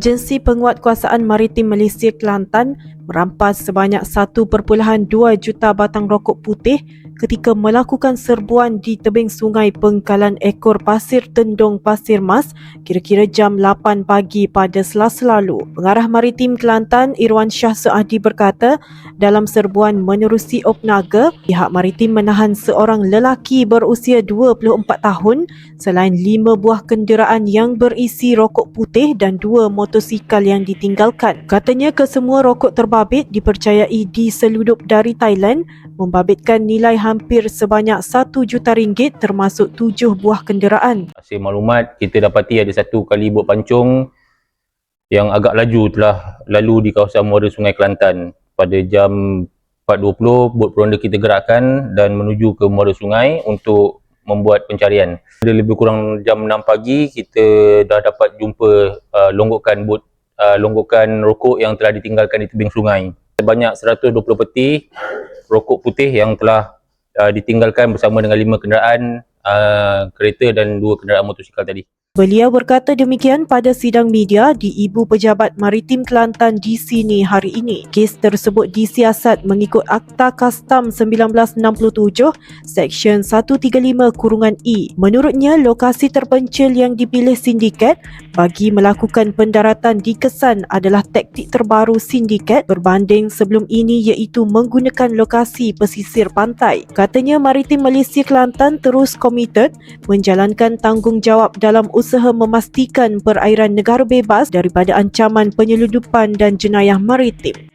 Agensi Penguatkuasaan Maritim Malaysia Kelantan merampas sebanyak 1.2 juta batang rokok putih ketika melakukan serbuan di tebing sungai pengkalan ekor Pasir Tendong Pasir Mas kira-kira jam 8 pagi pada selasa lalu. Pengarah Maritim Kelantan Irwan Shah Suadi berkata, dalam serbuan menerusi Opnaga, pihak maritim menahan seorang lelaki berusia 24 tahun selain lima buah kenderaan yang berisi rokok putih dan dua motosikal yang ditinggalkan. Katanya kesemua rokok terbabit dipercayai diseludup dari Thailand membabitkan nilai hampir sebanyak 1 juta ringgit termasuk tujuh buah kenderaan. Hasil maklumat kita dapati ada satu kali bot pancung yang agak laju telah lalu di kawasan muara Sungai Kelantan pada jam 4.20 bot peronda kita gerakkan dan menuju ke muara sungai untuk membuat pencarian. Pada lebih kurang jam 6 pagi kita dah dapat jumpa uh, longgokan bot uh, longgokan rokok yang telah ditinggalkan di tebing sungai. Sebanyak 120 peti rokok putih yang telah uh, ditinggalkan bersama dengan lima kenderaan uh, kereta dan dua kenderaan motosikal tadi. Beliau berkata demikian pada sidang media di Ibu Pejabat Maritim Kelantan di sini hari ini. Kes tersebut disiasat mengikut Akta Kastam 1967 Seksyen 135 Kurungan E. Menurutnya, lokasi terpencil yang dipilih sindiket bagi melakukan pendaratan di Kesan adalah taktik terbaru sindiket berbanding sebelum ini iaitu menggunakan lokasi pesisir pantai. Katanya Maritim Malaysia Kelantan terus komited menjalankan tanggungjawab dalam usaha memastikan perairan negara bebas daripada ancaman penyelundupan dan jenayah maritim.